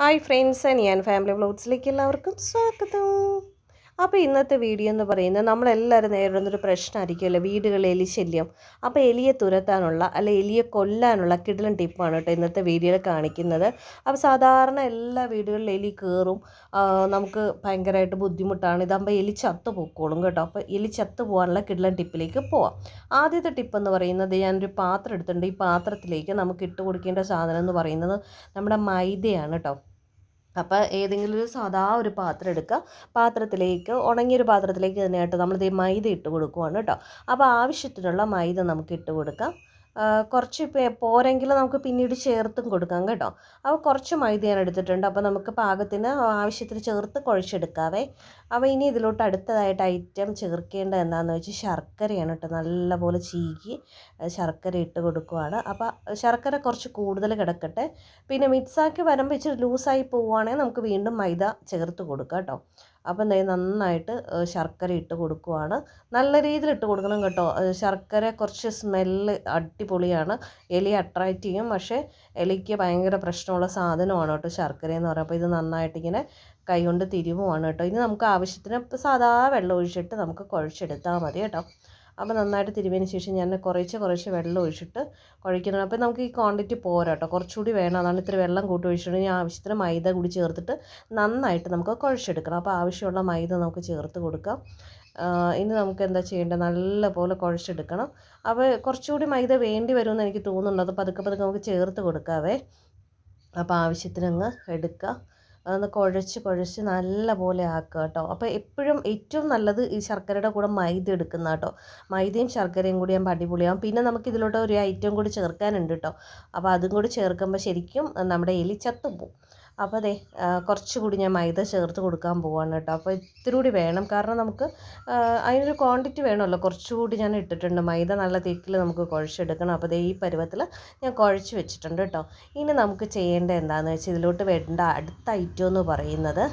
Hi friends ഞാൻ family ബ്ലോഗ്സിലേക്ക് എല്ലാവർക്കും സ്വാഗതം. അപ്പോൾ ഇന്നത്തെ വീഡിയോ എന്ന് പറയുന്നത് നമ്മളെല്ലാവരും നേരിടുന്നൊരു പ്രശ്നമായിരിക്കുമല്ലോ വീടുകളിൽ എലി ശല്യം. അപ്പോൾ എലിയെ തുരത്താനുള്ള അല്ലെ എലിയെ കൊല്ലാനുള്ള കിടലൻ ടിപ്പാണ് കേട്ടോ ഇന്നത്തെ വീഡിയോയിൽ കാണിക്കുന്നത്. അപ്പോൾ സാധാരണ എല്ലാ വീടുകളിലും എലി കയറും നമുക്ക് ഭയങ്കരമായിട്ട് ബുദ്ധിമുട്ടാണ്. ഇതാകുമ്പോൾ എലി ചത്തു പൊക്കോളും കേട്ടോ. അപ്പോൾ എലി ചത്തു പോകാനുള്ള കിടലൻ ടിപ്പിലേക്ക് പോവാം. ആദ്യത്തെ ടിപ്പ് എന്ന് പറയുന്നത് ഞാനൊരു പാത്രം എടുത്തിട്ടുണ്ട്. ഈ പാത്രത്തിലേക്ക് നമുക്ക് ഇട്ട് കൊടുക്കേണ്ട സാധനം എന്ന് പറയുന്നത് നമ്മുടെ മൈദയാണ് കേട്ടോ. അപ്പോൾ ഏതെങ്കിലും ഒരു സാധാ ഒരു പാത്രം എടുക്കുക പാത്രത്തിലേക്ക് ഉണങ്ങിയൊരു പാത്രത്തിലേക്ക് തന്നെ കേട്ടോ നമ്മളിത് മൈദ ഇട്ട് കൊടുക്കുവാണ് കേട്ടോ. അപ്പോൾ ആവശ്യത്തിനുള്ള മൈദ നമുക്ക് ഇട്ട് കൊടുക്കാം. കുറച്ച് പോരെങ്കിൽ നമുക്ക് പിന്നീട് ചേർത്തും കൊടുക്കാം കേട്ടോ. അപ്പോൾ കുറച്ച് മൈദ ഞാൻ എടുത്തിട്ടുണ്ട്. അപ്പോൾ നമുക്ക് പാകത്തിന് ആവശ്യത്തിന് ചേർത്ത് കുഴച്ചെടുക്കാവേ. അപ്പോൾ ഇനി ഇതിലോട്ട് അടുത്തതായിട്ട് ഐറ്റം ചേർക്കേണ്ട എന്താണെന്ന് വെച്ചാൽ ശർക്കരയാണ് കേട്ടോ. നല്ലപോലെ ചീകി ശർക്കര ഇട്ട് കൊടുക്കുവാണ്. അപ്പോൾ ശർക്കര കുറച്ച് കൂടുതൽ കിടക്കട്ടെ. പിന്നെ മിക്സാക്കി വരുമ്പോൾ ഇച്ചിരി ലൂസായി പോവുകയാണെങ്കിൽ നമുക്ക് വീണ്ടും മൈദ ചേർത്ത് കൊടുക്കാം കേട്ടോ. അപ്പോൾ എന്താ നന്നായിട്ട് ശർക്കര ഇട്ട് കൊടുക്കുവാണ്. നല്ല രീതിയിൽ ഇട്ട് കൊടുക്കണം കേട്ടോ. ശർക്കര കുറച്ച് സ്മെല്ല് അടിപൊളിയാണ്. എലി അട്രാക്റ്റ് ചെയ്യും. പക്ഷേ എലിക്ക് ഭയങ്കര പ്രശ്നമുള്ള സാധനമാണ് കേട്ടോ ശർക്കര എന്ന് പറയുമ്പോൾ ഇത് നന്നായിട്ട് ഇങ്ങനെ കൈകൊണ്ട് തിരുവുമാണ് കേട്ടോ. ഇനി നമുക്ക് ആവശ്യത്തിന് സാധാ വെള്ളം ഒഴിച്ചിട്ട് നമുക്ക് കുഴച്ചെടുത്താൽ മതി കേട്ടോ. അപ്പോൾ നന്നായിട്ട് തിരുവിയതിന് ശേഷം ഞാൻ കുറേശ്ശെ കുറേശ്ശെ വെള്ളം ഒഴിച്ചിട്ട് കുഴക്കുന്നത് അപ്പോൾ നമുക്ക് ഈ ക്വാണ്ടിറ്റി പോരാ കേട്ടോ കുറച്ചുകൂടി വേണം. അതാണ് ഇത്തിരി വെള്ളം കൂട്ടി ഒഴിച്ചിട്ടുണ്ടെങ്കിൽ ആവശ്യത്തിന് മൈദ കൂടി ചേർത്തിട്ട് നന്നായിട്ട് നമുക്ക് കുഴച്ചെടുക്കണം. അപ്പോൾ ആവശ്യമുള്ള മൈദ നമുക്ക് ചേർത്ത് കൊടുക്കാം. ഇനി നമുക്ക് എന്താ ചെയ്യേണ്ടത്? നല്ലപോലെ കുഴച്ചെടുക്കണം. അപ്പോൾ കുറച്ചുകൂടി മൈദ വേണ്ടി വരുമെന്ന് എനിക്ക് തോന്നുന്നുണ്ട്. അത് പതുക്കെ പതുക്കെ നമുക്ക് ചേർത്ത് കൊടുക്കാവേ. അപ്പോൾ ആവശ്യത്തിനങ്ങ് എടുക്കുക അതൊന്ന് കുഴച്ച് കുഴച്ച് നല്ല പോലെ ആക്കുക കേട്ടോ. അപ്പോൾ എപ്പോഴും ഏറ്റവും നല്ലത് ഈ ശർക്കരയുടെ കൂടെ മൈദ എടുക്കുന്ന കേട്ടോ. മൈദയും ശർക്കരയും കൂടി ആകുമ്പോൾ അടിപൊളിയാകും പിന്നെ നമുക്ക് ഇതിലോട്ട് ഒരു ഐറ്റം കൂടി ചേർക്കാനുണ്ട് കേട്ടോ. അപ്പോൾ അതും കൂടി ചേർക്കുമ്പോൾ ശരിക്കും നമ്മുടെ എലി ചത്തുപോകും അപ്പോൾ അതെ കുറച്ചുകൂടി ഞാൻ മൈദ ചേർത്ത് കൊടുക്കാൻ പോവാണ് കേട്ടോ. അപ്പോൾ ഇത്തിരി കൂടി വേണം. കാരണം നമുക്ക് അതിനൊരു ക്വാണ്ടിറ്റി വേണമല്ലോ. കുറച്ചുകൂടി ഞാൻ ഇട്ടിട്ടുണ്ട്. മൈദ നല്ല തിക്കിൽ നമുക്ക് കുഴച്ചെടുക്കണം. അപ്പോൾ ഈ പരുവത്തിൽ ഞാൻ കുഴച്ച് വെച്ചിട്ടുണ്ട് കേട്ടോ. ഇനി നമുക്ക് ചെയ്യേണ്ടത് എന്താണെന്ന് വെച്ചാൽ ഇതിലോട്ട് വേണ്ട അടുത്ത ഐറ്റം എന്ന് പറയുന്നത്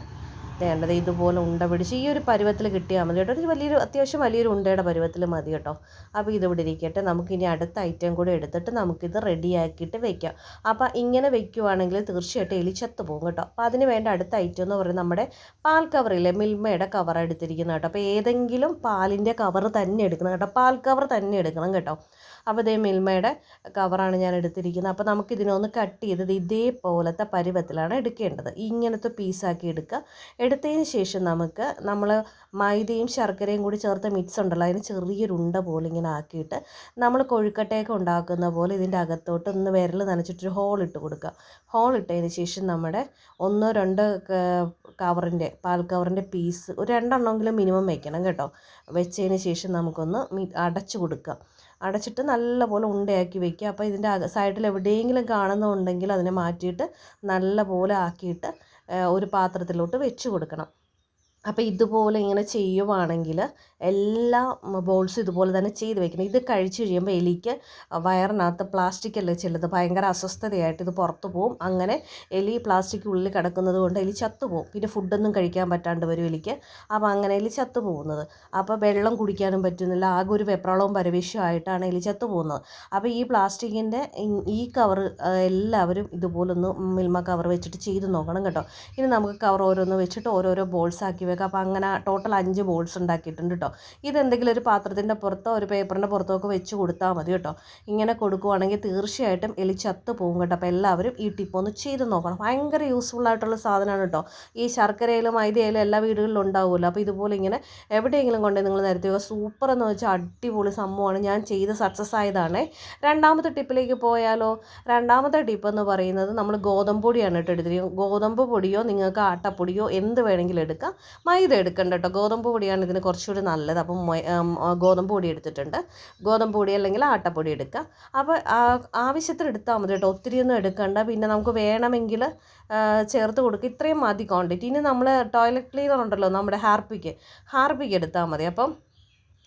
വേണ്ടത് ഇതുപോലെ ഉണ്ട പിടിച്ച് ഈ ഒരു പരുവത്തിൽ കിട്ടിയാൽ മതി കേട്ടോ. ഒരു വലിയൊരു അത്യാവശ്യം വലിയൊരു ഉണ്ടയുടെ പരുവത്തിൽ മതി കേട്ടോ. അപ്പോൾ ഇതിവിടെ ഇരിക്കട്ടെ. നമുക്കിനി അടുത്ത ഐറ്റം കൂടെ എടുത്തിട്ട് നമുക്കിത് റെഡിയാക്കിയിട്ട് വെക്കാം. അപ്പോൾ ഇങ്ങനെ വെക്കുവാണെങ്കിൽ തീർച്ചയായിട്ടും എലി ചത്തു പോകും കേട്ടോ. അപ്പോൾ അതിന് വേണ്ട അടുത്ത ഐറ്റം എന്ന് പറയുന്നത് നമ്മുടെ പാൽ കവറില്ലേ മിൽമയുടെ കവർ എടുത്തിരിക്കുന്നത് കേട്ടോ. അപ്പോൾ ഏതെങ്കിലും പാലിന്റെ കവർ തന്നെ എടുക്കണം കേട്ടോ. പാൽ കവർ തന്നെ എടുക്കണം കേട്ടോ. അപ്പോൾ ഇതേ മിൽമയുടെ കവറാണ് ഞാൻ എടുത്തിരിക്കുന്നത്. അപ്പോൾ നമുക്ക് ഇതിനൊന്ന് കട്ട് ചെയ്തത് ഇതേപോലത്തെ പരുവത്തിലാണ് എടുക്കേണ്ടത്. ഇങ്ങനത്തെ പീസാക്കി എടുക്കുക. എടുത്തതിന് ശേഷം നമുക്ക് നമ്മൾ മൈദയും ശർക്കരയും കൂടി ചേർത്ത മിക്സ് ഉണ്ടല്ലോ അതിന് ചെറിയൊരു ഉണ്ട പോലെ ഇങ്ങനെ ആക്കിയിട്ട് നമ്മൾ കൊഴുക്കട്ടയൊക്കെ ഉണ്ടാക്കുന്ന പോലെ ഇതിന്റെ അകത്തോട്ട് ഒന്ന് വിരൽ നനച്ചിട്ടൊരു ഹോൾ ഇട്ട് കൊടുക്കുക. ഹോൾ ഇട്ടതിന് ശേഷം നമ്മുടെ ഒന്നോ രണ്ടോ കവറിന്റെ പാൽ കവറിന്റെ പീസ് ഒരു രണ്ടെണ്ണമെങ്കിലും മിനിമം വെക്കണം കേട്ടോ. വെച്ചതിന് ശേഷം നമുക്കൊന്ന് അടച്ചു കൊടുക്കുക. അടച്ചിട്ട് നല്ലപോലെ ഉണ്ടയാക്കി വെക്കുക. അപ്പോൾ ഇതിന്റെ സൈഡിൽ എവിടെയെങ്കിലും കാണുന്നുണ്ടെങ്കിൽ അതിനെ മാറ്റിയിട്ട് നല്ലപോലെ ആക്കിയിട്ട് ഒരു പാത്രത്തിലോട്ട് വെച്ച് കൊടുക്കണം. അപ്പോൾ ഇതുപോലെ ഇങ്ങനെ ചെയ്യുവാണെങ്കിൽ എല്ലാ ബോൾസും ഇതുപോലെ തന്നെ ചെയ്ത് വെക്കണം. ഇത് കഴിച്ച് കഴിയുമ്പോൾ എലിക്ക് വയറിനകത്ത് പ്ലാസ്റ്റിക് അല്ലേ ചെല്ലുന്നത്? ഭയങ്കര അസ്വസ്ഥതയായിട്ട് ഇത് പുറത്തു പോവും. അങ്ങനെ എലി പ്ലാസ്റ്റിക് ഉള്ളിൽ കിടക്കുന്നത് കൊണ്ട് എലി ചത്തുപോകും പിന്നെ ഫുഡൊന്നും കഴിക്കാൻ പറ്റാണ്ട് വരും എലിക്ക്. അപ്പോൾ അങ്ങനെ എലി ചത്തു പോകുന്നത്. അപ്പോൾ വെള്ളം കുടിക്കാനും പറ്റുന്നില്ല. ആകെ ഒരു വെപ്രളവും പരവേശവും ആയിട്ടാണ് എലി ചത്തു പോകുന്നത്. അപ്പോൾ ഈ പ്ലാസ്റ്റിക്കിന്റെ ഈ കവർ എല്ലാവരും ഇതുപോലൊന്ന് മിൽമ കവർ വെച്ചിട്ട് ചെയ്ത് നോക്കണം കേട്ടോ. ഇനി നമുക്ക് കവർ ഓരോന്ന് വെച്ചിട്ട് ഓരോരോ ബോൾസ് ആക്കി അപ്പോൾ അങ്ങനെ ടോട്ടൽ അഞ്ച് ബോൾസ് ഉണ്ടാക്കിയിട്ടുണ്ട് കേട്ടോ ഇതെന്തെങ്കിലും ഒരു പാത്രത്തിന്റെ പുറത്തോ ഒരു പേപ്പറിന്റെ പുറത്തോ ഒക്കെ വെച്ച് കൊടുത്താൽ മതി കേട്ടോ ഇങ്ങനെ കൊടുക്കുവാണെങ്കിൽ തീർച്ചയായിട്ടും എലി ചത്ത് പോകും കേട്ടോ. അപ്പോൾ എല്ലാവരും ഈ ടിപ്പ് ഒന്ന് ചെയ്ത് നോക്കണം. ഭയങ്കര യൂസ്ഫുൾ ആയിട്ടുള്ള സാധനമാണ് കേട്ടോ ഈ ശർക്കരയിലും മൈദയിലും എല്ലാ വീടുകളിലും ഉണ്ടാവുമല്ലോ. അപ്പോൾ ഇതുപോലെ ഇങ്ങനെ എവിടെയെങ്കിലും കൊണ്ടുപോയി നിങ്ങൾ നിരത്തി സൂപ്പർ എന്ന് വെച്ചാൽ അടിപൊളി സംഭവമാണ്. ഞാൻ ചെയ്ത് സക്സസ് ആയതാണ്. രണ്ടാമത്തെ ടിപ്പിലേക്ക് പോയാലോ? രണ്ടാമത്തെ ടിപ്പ് എന്ന് പറയുന്നത് നമ്മൾ ഗോതമ്പ് പൊടിയാണ് കേട്ടോ എടുത്തിരിക്കുന്നത്. ഗോതമ്പ് പൊടിയോ നിങ്ങൾക്ക് ആട്ടപ്പൊടിയോ എന്ത് വേണമെങ്കിലും എടുക്കാം. മൈദ എടുക്കണ്ട കേട്ടോ ഗോതമ്പ് പൊടിയാണ് ഇതിന് കുറച്ചുകൂടി നല്ലത്. അപ്പം ഗോതമ്പ് പൊടി എടുത്തിട്ടുണ്ട്. ഗോതമ്പ് പൊടി അല്ലെങ്കിൽ ആട്ടപ്പൊടി എടുക്കുക. അപ്പോൾ ആവശ്യത്തിന് എടുത്താൽ മതി കേട്ടോ ഒത്തിരിയൊന്നും എടുക്കണ്ട. പിന്നെ നമുക്ക് വേണമെങ്കിൽ ചേർത്ത് കൊടുക്കുക. ഇത്രയും മതി ക്വാണ്ടിറ്റി. ഇനി നമ്മൾ ടോയ്ലറ്റ് ക്ലീനർ ഉണ്ടല്ലോ നമ്മുടെ ഹാർപ്പിക്ക്. ഹാർപ്പിക്ക് എടുത്താൽ മതി. അപ്പം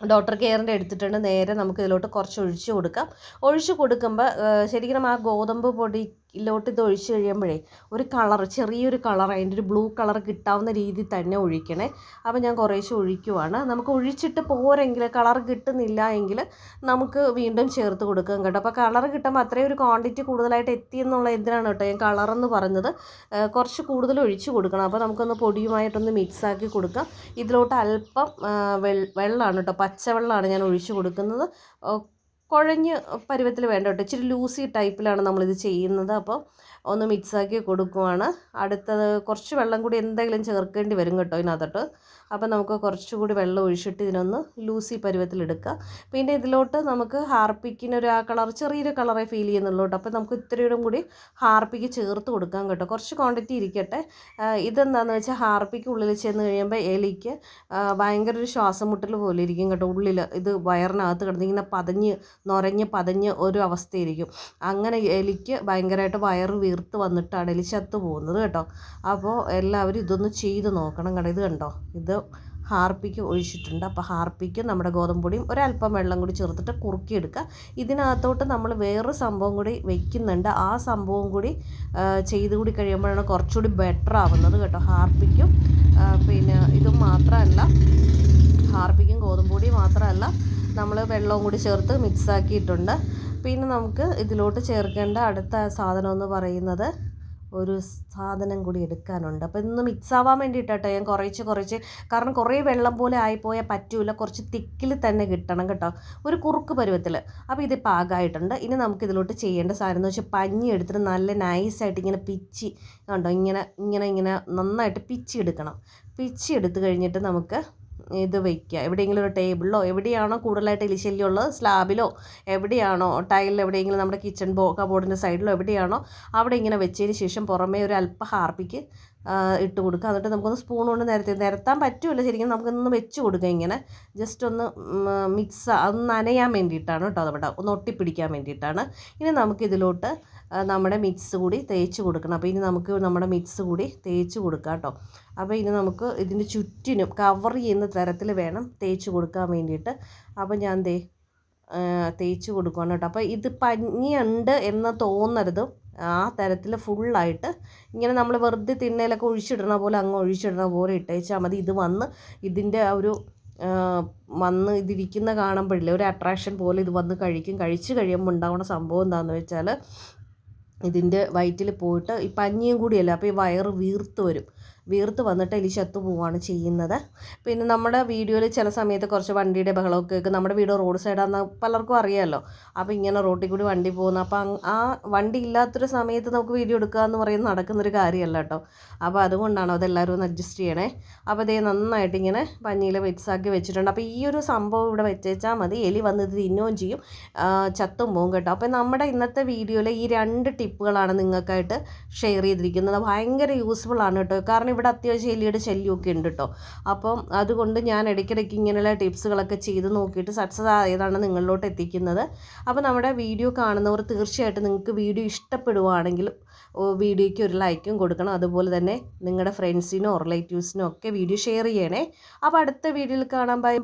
ഡോക്ടർ കെയറിന്റെ എടുത്തിട്ടുണ്ട്. നേരെ നമുക്ക് ഇതിലോട്ട് കുറച്ച് ഒഴിച്ച് കൊടുക്കാം. ഒഴിച്ച് കൊടുക്കുമ്പോൾ ശരിക്കും ആ ഗോതമ്പ് പൊടി ഇതിലോട്ട് ഇത് ഒഴിച്ച് കഴിയുമ്പോഴേ ഒരു കളർ ചെറിയൊരു കളർ അതിന്റെ ഒരു ബ്ലൂ കളർ കിട്ടാവുന്ന രീതിയിൽ തന്നെ ഒഴിക്കണേ. അപ്പോൾ ഞാൻ കുറേശ്ശെ ഒഴിക്കുവാണ്. നമുക്ക് ഒഴിച്ചിട്ട് പോരെങ്കിൽ കളർ കിട്ടുന്നില്ല എങ്കിൽ നമുക്ക് വീണ്ടും ചേർത്ത് കൊടുക്കാം കേട്ടോ. അപ്പോൾ കളർ കിട്ടുമ്പോൾ അത്രയും ഒരു ക്വാണ്ടിറ്റി കൂടുതലായിട്ട് എത്തി എന്നുള്ള എന്തിനാണ് കേട്ടോ ഞാൻ കളറെന്ന് പറഞ്ഞത് കുറച്ച് കൂടുതൽ ഒഴിച്ച് കൊടുക്കണം. അപ്പോൾ നമുക്കൊന്ന് പൊടിയുമായിട്ടൊന്ന് മിക്സ് ആക്കി കൊടുക്കാം. ഇതിലോട്ട് അല്പം വെള്ളമാണ് കേട്ടോ. പച്ചവെള്ളമാണ് ഞാൻ ഒഴിച്ച് കൊടുക്കുന്നത്. കുഴഞ്ഞ് പരുവത്തിൽ വേണ്ട കേട്ടോ. ഇച്ചിരി ലൂസി ടൈപ്പിലാണ് നമ്മളിത് ചെയ്യുന്നത്. അപ്പോൾ ഒന്ന് മിക്സാക്കി കൊടുക്കുവാണ്. അടുത്തത് കുറച്ച് വെള്ളം കൂടി എന്തെങ്കിലും ചേർക്കേണ്ടി വരും കേട്ടോ ഇതിനകത്തോട്ട്. അപ്പോൾ നമുക്ക് കുറച്ചുകൂടി വെള്ളം ഒഴിച്ചിട്ട് ഇതിനൊന്ന് ലൂസി പരുവത്തിലെടുക്കുക പിന്നെ ഇതിലോട്ട് നമുക്ക് ഹാർപ്പിക്കിനൊരു ആ കളർ ചെറിയൊരു കളറേ ഫീൽ ചെയ്യുന്നുള്ളൂ കേട്ടോ. അപ്പോൾ നമുക്ക് ഇത്രയും കൂടി ഹാർപ്പിക്ക് ചേർത്ത് കൊടുക്കാം കേട്ടോ. കുറച്ച് ക്വാണ്ടിറ്റി ഇരിക്കട്ടെ. ഇതെന്താണെന്ന് വെച്ചാൽ ഹാർപ്പിക്ക് ഉള്ളിൽ ചെന്ന് കഴിയുമ്പോൾ എലിക്ക് ഭയങ്കര ഒരു ശ്വാസം മുട്ടൽ പോലെ ഇരിക്കും കേട്ടോ. ഉള്ളിൽ ഇത് വയറിനകത്ത് കിടന്നിങ്ങനെ പതഞ്ഞ് നുരഞ്ഞ് പതഞ്ഞ് ഒരു അവസ്ഥയിരിക്കും അങ്ങനെ എലിക്ക് ഭയങ്കരമായിട്ട് വയറ് വീർത്ത് വന്നിട്ടാണ് എലി ചത്തു പോകുന്നത് കേട്ടോ. അപ്പോൾ എല്ലാവരും ഇതൊന്ന് ചെയ്ത് നോക്കണം കേട്ടോ ഇത് കണ്ടോ? ഇത് ഹാർപ്പിക്ക് ഒഴിച്ചിട്ടുണ്ട്. അപ്പോൾ ഹാർപ്പിക്ക് നമ്മുടെ ഗോതമ്പൊടിയും ഒരല്പം വെള്ളം കൂടി ചേർത്തിട്ട് കുറുക്കിയെടുക്കുക. ഇതിനകത്തോട്ട് നമ്മൾ വേറൊരു സംഭവം കൂടി വെക്കുന്നുണ്ട്. ആ സംഭവം കൂടി ചെയ്ത് കൂടി കഴിയുമ്പോഴാണ് കുറച്ചുകൂടി ബെറ്റർ ആവുന്നത് കേട്ടോ. ഹാർപ്പിക്കും പിന്നെ ഇതും മാത്രമല്ല ഹാർപ്പിക്കും ഗോതമ്പൊടി മാത്രമല്ല നമ്മൾ വെള്ളവും കൂടി ചേർത്ത് മിക്സ് ആക്കിയിട്ടുണ്ട്. പിന്നെ നമുക്ക് ഇതിലോട്ട് ചേർക്കേണ്ട അടുത്ത സാധനം എന്ന് പറയുന്നത് ഒരു സാധനം കൂടി എടുക്കാനുണ്ട്. അപ്പോൾ ഇതൊന്ന് മിക്സ് ആവാൻ വേണ്ടിയിട്ടോ ഞാൻ കുറച്ച് കുറച്ച് കാരണം കുറേ വെള്ളം പോലെ ആയിപ്പോയാൽ പറ്റൂല. കുറച്ച് തിക്കിൽ തന്നെ കിട്ടണം കേട്ടോ. ഒരു കുറുക്ക് പരുവത്തിൽ. അപ്പോൾ ഇത് പാകമായിട്ടുണ്ട് ഇനി നമുക്ക് ഇതിലോട്ട് ചെയ്യേണ്ട സാധനം എന്ന് വെച്ചാൽ പഞ്ഞി എടുത്തിട്ട് നല്ല നൈസായിട്ട് ഇങ്ങനെ പിച്ചി കണ്ടോ? ഇങ്ങനെ ഇങ്ങനെ ഇങ്ങനെ നന്നായിട്ട് പിച്ചി എടുക്കണം. പിച്ചി എടുത്തു കഴിഞ്ഞിട്ട് നമുക്ക് ഇത് വയ്ക്കുക എവിടെയെങ്കിലും ഒരു ടേബിളിലോ എവിടെയാണോ കൂടുതലായിട്ട് എലിശല്യം ഉള്ളത് സ്ലാബിലോ എവിടെയാണോ ടൈലിൽ എവിടെയെങ്കിലും നമ്മുടെ കിച്ചൺ ബോ കബോർഡിന്റെ സൈഡിലോ എവിടെയാണോ അവിടെ ഇങ്ങനെ വെച്ചതിന് ശേഷം പുറമേ ഒരു അല്പ ഹാർപ്പിക്ക് ഇട്ട് കൊടുക്കുക. എന്നിട്ട് നമുക്കൊന്ന് സ്പൂൺ കൊണ്ട് നിരത്തി നിരത്താൻ പറ്റില്ല ശരിക്കും നമുക്കൊന്ന് വെച്ച് കൊടുക്കുക ഇങ്ങനെ. ജസ്റ്റ് ഒന്ന് മിക്സ് ഒന്ന് നനയാൻ വേണ്ടിയിട്ടാണ് കേട്ടോ അതവിടെ ഒന്ന് ഒട്ടിപ്പിടിക്കാൻ വേണ്ടിയിട്ടാണ്. ഇനി നമുക്കിതിലോട്ട് നമ്മുടെ മിക്സ് കൂടി തേച്ച് കൊടുക്കണം. അപ്പോൾ ഇനി നമുക്ക് നമ്മുടെ മിക്സ് കൂടി തേച്ച് കൊടുക്കാം കേട്ടോ. അപ്പോൾ ഇനി നമുക്ക് ഇതിന്റെ ചുറ്റിനും കവർ ചെയ്യുന്ന തരത്തിൽ വേണം തേച്ച് കൊടുക്കാൻ വേണ്ടിയിട്ട്. അപ്പോൾ ഞാൻ ദേ തേച്ച് കൊടുക്കുകയാണ് കേട്ടോ. അപ്പോൾ ഇത് പഞ്ഞിയുണ്ട് എന്ന് തോന്നരുത്. ആ തരത്തിൽ ഫുള്ളായിട്ട് ഇങ്ങനെ നമ്മൾ വെറുതെ തിണ്ണയിലൊക്കെ ഒഴിച്ചിടണ പോലെ അങ്ങ് ഒഴിച്ചിടണ പോലെ ഇട്ടേച്ചാൽ മതി. ഇത് വന്ന് ഇതിന്റെ ആ ഒരു വന്ന് ഇതിരിക്കുന്ന കാണുമ്പോഴില്ലേ ഒരു അട്രാക്ഷൻ പോലെ ഇത് വന്ന് കഴിക്കും. കഴിച്ച് കഴിയുമ്പോൾ ഉണ്ടാവുന്ന സംഭവം എന്താണെന്ന് വെച്ചാൽ ഇതിന്റെ വയറ്റിൽ പോയിട്ട് ഈ പഞ്ഞിയും കൂടിയല്ല അപ്പോൾ ഈ വയറ് വീർത്ത് വരും. വീർത്ത് വന്നിട്ട് എലി ചത്തു പോവുകയാണ് ചെയ്യുന്നത്. പിന്നെ നമ്മുടെ വീഡിയോയിൽ ചില സമയത്ത് കുറച്ച് വണ്ടിയുടെ ബഹളമൊക്കെ കേൾക്കും. നമ്മുടെ വീട് റോഡ് സൈഡാന്ന് പലർക്കും അറിയാമല്ലോ അപ്പോൾ ഇങ്ങനെ റോട്ടിൽ കൂടി വണ്ടി പോകുന്നു. അപ്പോൾ ആ വണ്ടി ഇല്ലാത്തൊരു സമയത്ത് നമുക്ക് വീഡിയോ എടുക്കുക എന്ന് പറയുന്നത് നടക്കുന്നൊരു കാര്യമല്ല കേട്ടോ. അപ്പോൾ അതുകൊണ്ടാണ് അതെല്ലാവരും ഒന്ന് അഡ്ജസ്റ്റ് ചെയ്യണേ. അപ്പോൾ ഇതേ നന്നായിട്ട് ഇങ്ങനെ പഞ്ഞിയിൽ വെച്ചാക്കി വെച്ചിട്ടുണ്ട്. അപ്പോൾ ഈ ഒരു സംഭവം ഇവിടെ വെച്ചാൽ മതി. എലി വന്ന് ഇത് തിന്നുകയും ചെയ്യും. ചത്തും പോകും കേട്ടോ. അപ്പോൾ നമ്മുടെ ഇന്നത്തെ വീഡിയോയിൽ ഈ രണ്ട് ടിപ്പുകളാണ് നിങ്ങൾക്കായിട്ട് ഷെയർ ചെയ്തിരിക്കുന്നത്. ഭയങ്കര യൂസ്ഫുൾ ആണ് കേട്ടോ. കാരണം ഇവിടെ അത്യാവശ്യം എലിയുടെ ശല്യമൊക്കെ ഉണ്ട് കേട്ടോ അപ്പം അതുകൊണ്ട് ഞാൻ ഇടയ്ക്കിടയ്ക്ക് ഇങ്ങനെയുള്ള ടിപ്സുകളൊക്കെ ചെയ്ത് നോക്കിയിട്ട് സക്സസ് ആയതാണ് നിങ്ങളിലോട്ട് എത്തിക്കുന്നത്. അപ്പോൾ നമ്മുടെ വീഡിയോ കാണുന്നവർ തീർച്ചയായിട്ടും നിങ്ങൾക്ക് വീഡിയോ ഇഷ്ടപ്പെടുവാണെങ്കിൽ വീഡിയോയ്ക്ക് ഒരു ലൈക്കും കൊടുക്കണം. അതുപോലെ തന്നെ നിങ്ങളുടെ ഫ്രണ്ട്സിനോ റിലേറ്റീവ്സിനോ ഒക്കെ വീഡിയോ ഷെയർ ചെയ്യണേ. അപ്പോൾ അടുത്ത വീഡിയോയിൽ കാണാൻ ബൈ ബൈ